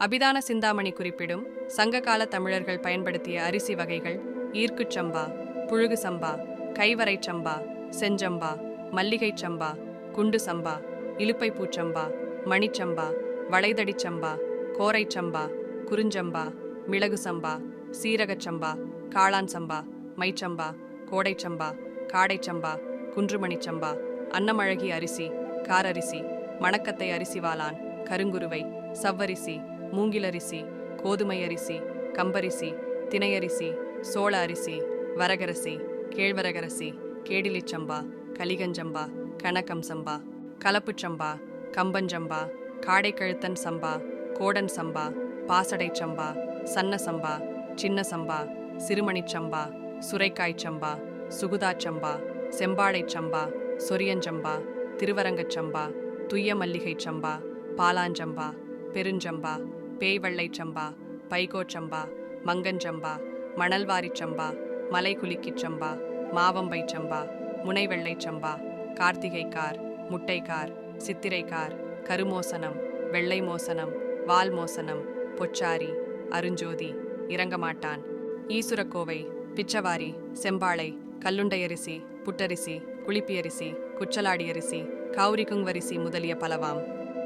அபிதான சிந்தாமணி குறிப்பிடும் சங்ககால தமிழர்கள் பயன்படுத்திய அரிசி வகைகள் ஈர்க்குச் சம்பா புழுகு சம்பா கைவரை சம்பா செஞ்சம்பா மல்லிகைச் சம்பா குண்டு சம்பா இலுப்பை பூச்சம்பா மணிச்சம்பா வளைதடிச் சம்பா கோரைச் சம்பா குறுஞ்சம்பா மிளகு சம்பா சீரகச் சம்பா காளான் சம்பா மைச்சம்பா கோடைச்சம்பா காடைச்சம்பா குன்றுமணிச் சம்பா அன்னமழகி அரிசி காரரிசி மணக்கத்தை அரிசி வாளான் கருங்குருவை சவ்வரிசி மூங்கிலரிசி கோதுமை அரிசி கம்பரிசி திணையரிசி சோள அரிசி வரகரசி கேழ்வரகரசி கேடிலிச்சம்பா கலிகஞ்சம்பா கணக்கம் சம்பா கலப்புச்சம்பா கம்பஞ்சம்பா காடைக்கழுத்தன் சம்பா கோடன் சம்பா பாசடை சம்பா சன்ன சம்பா சின்ன சம்பா சிறுமணிச் சம்பா சம்பா சுகுதாச் சம்பா சம்பா சொரியஞ்சம்பா திருவரங்கச் சம்பா துய்ய மல்லிகை சம்பா பாலாஞ்சம்பா பெருஞ்சம்பா பேய் வெள்ளை சம்பா பைகோ சம்பா மங்கஞ்சம்பா மணல்வாரிச் சம்பா மலை மலைக்குலுக்கிச் சம்பா மாவம்பைச் சம்பா முனைவெள்ளைச் சம்பா கார்த்திகை கார் முட்டைக்கார் சித்திரைக்கார் கருமோசனம் வெள்ளை மோசனம் வால் மோசனம் பொச்சாரி அருஞ்சோதி இறங்கமாட்டான். ஈசுரக்கோவை பிச்சவாரி செம்பாளை கல்லுண்டையரிசி புட்டரிசி குளிப்பியரிசி குச்சலாடியரிசி குச்சலாடி அரிசி முதலிய பலவாம்.